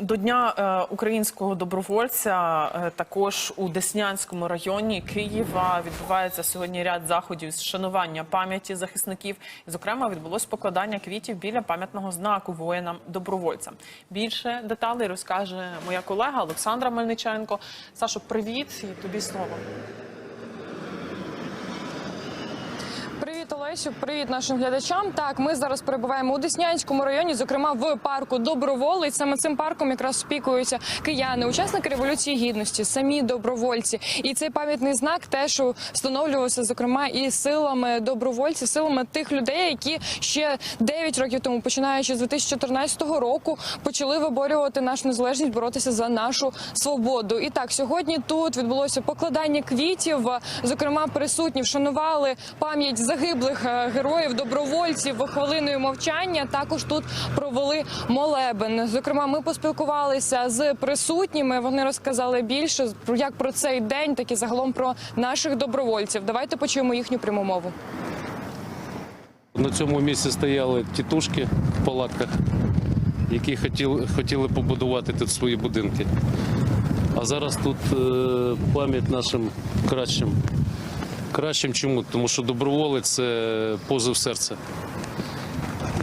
До дня е, українського добровольця е, також у Деснянському районі Києва відбувається сьогодні ряд заходів з шанування пам'яті захисників. Зокрема, відбулось покладання квітів біля пам'ятного знаку воїнам добровольцям. Більше деталей розкаже моя колега Олександра Мельниченко. Сашо, привіт і тобі слово. Привіт, Олесю, привіт нашим глядачам. Так, ми зараз перебуваємо у Деснянському районі, зокрема в парку Доброволець. Саме цим парком якраз спікуються кияни, учасники революції гідності, самі добровольці. І цей пам'ятний знак теж встановлювався, зокрема, і силами добровольців, силами тих людей, які ще 9 років тому, починаючи з 2014 року, почали виборювати нашу незалежність, боротися за нашу свободу. І так, сьогодні тут відбулося покладання квітів. Зокрема, присутні вшанували пам'ять загиблих е, героїв, добровольців хвилиною мовчання. Також тут провели молебен. Зокрема, ми поспілкувалися з присутніми. Вони розказали більше як про цей день, так і загалом про наших добровольців. Давайте почуємо їхню пряму мову. На цьому місці стояли тітушки в палатках, які хотіли, хотіли побудувати тут свої будинки. А зараз тут е, пам'ять нашим кращим. Кращим чому? Тому що доброволець це позов серця.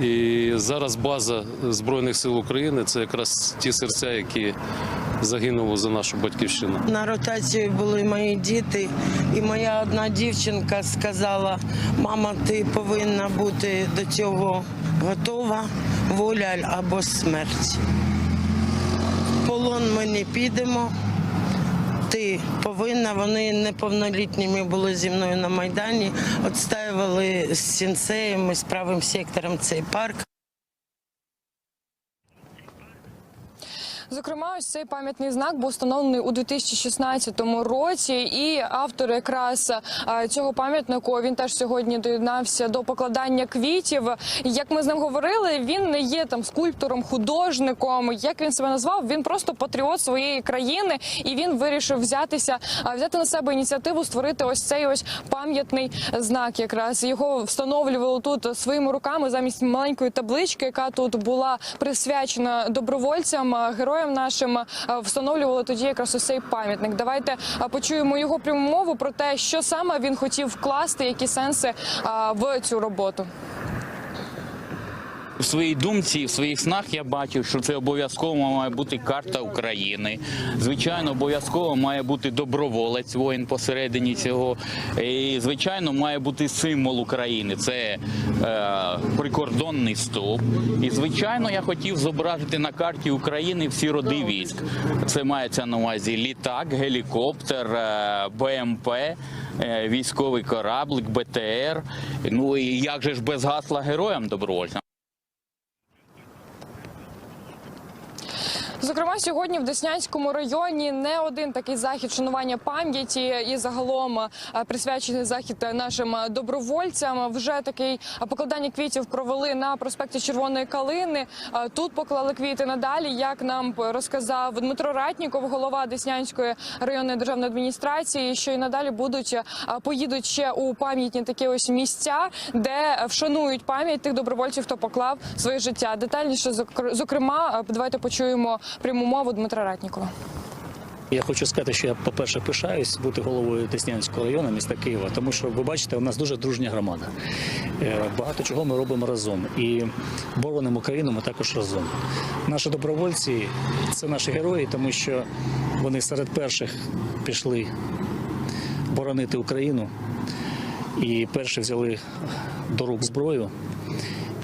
І зараз база Збройних сил України це якраз ті серця, які загинули за нашу батьківщину. На ротації були мої діти, і моя одна дівчинка сказала: мама, ти повинна бути до цього готова, воля або смерть. В полон ми не підемо. Ти повинна, вони неповнолітніми були зі мною на Майдані, відстаювали з сінцеєм і з правим сектором цей парк. Зокрема, ось цей пам'ятний знак був встановлений у 2016 році, і автор якраз е, цього пам'ятнику він теж сьогодні доєднався до покладання квітів. Як ми з ним говорили, він не є там скульптором, художником. Як він себе назвав? Він просто патріот своєї країни, і він вирішив взятися, а, взяти на себе ініціативу, створити ось цей ось пам'ятний знак. Якраз його встановлювали тут своїми руками замість маленької таблички, яка тут була присвячена добровольцям, е, героям нашим. е, Встановлювали тоді якраз ось цей пам'ятник. Давайте е, почуємо його пряму мову про те, що саме він хотів вкласти, які сенси е, в цю роботу. В своїй думці, в своїх снах я бачив, що це обов'язково має бути карта України. Звичайно, обов'язково має бути доброволець воїн посередині цього. І звичайно, має бути символ України. Це е, прикордонний стовп. І звичайно, я хотів зобразити на карті України всі роди військ. Це мається на увазі літак, гелікоптер, е, БМП. е, Військовий кораблик, БТР. Ну і як же ж без гасла героям добровольцям? Зокрема, сьогодні в Деснянському районі не один такий захід шанування пам'яті і загалом е, присвячений захід нашим добровольцям. Вже такий покладання квітів провели на проспекті Червоної Калини. Е, Тут поклали квіти надалі. Як нам розказав Дмитро Ратніков, голова Деснянської районної державної адміністрації, що і надалі будуть е, поїдуть ще у пам'ятні такі ось місця, де вшанують пам'ять тих добровольців, хто поклав своє життя. Детальніше зокр- зокрема, давайте почуємо пряму мову Дмитра Ратнікова. Я хочу сказати, що я, по-перше, пишаюсь бути головою Деснянського району міста Києва, тому що ви бачите, у нас дуже дружня громада. Е, Багато чого ми робимо разом. І боронимо Україну ми також разом. Наші добровольці це наші герої, тому що вони серед перших пішли боронити Україну і перші взяли до рук зброю.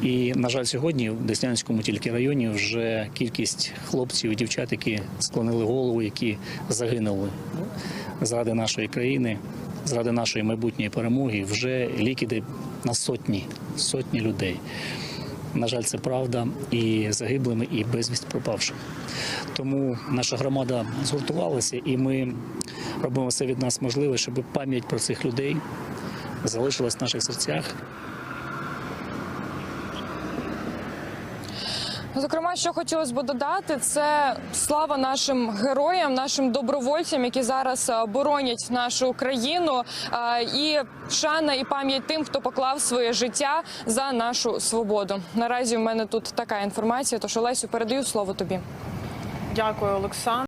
І, на жаль, сьогодні в Деснянському тільки районі вже кількість хлопців і дівчат, які склонили голову, які загинули заради нашої країни, заради нашої майбутньої перемоги, вже лікіди на сотні, сотні людей. На жаль, це правда і загиблими, і безвість пропавшими. Тому наша громада згуртувалася, і ми робимо все від нас можливе, щоб пам'ять про цих людей залишилась в наших серцях. Зокрема, що хотілося б додати, це слава нашим героям, нашим добровольцям, які зараз е, боронять нашу країну, е, і шана і пам'ять тим, хто поклав своє життя за нашу свободу. Наразі в мене тут така інформація. Тож Олесю, передаю слово тобі. Дякую, Олександр.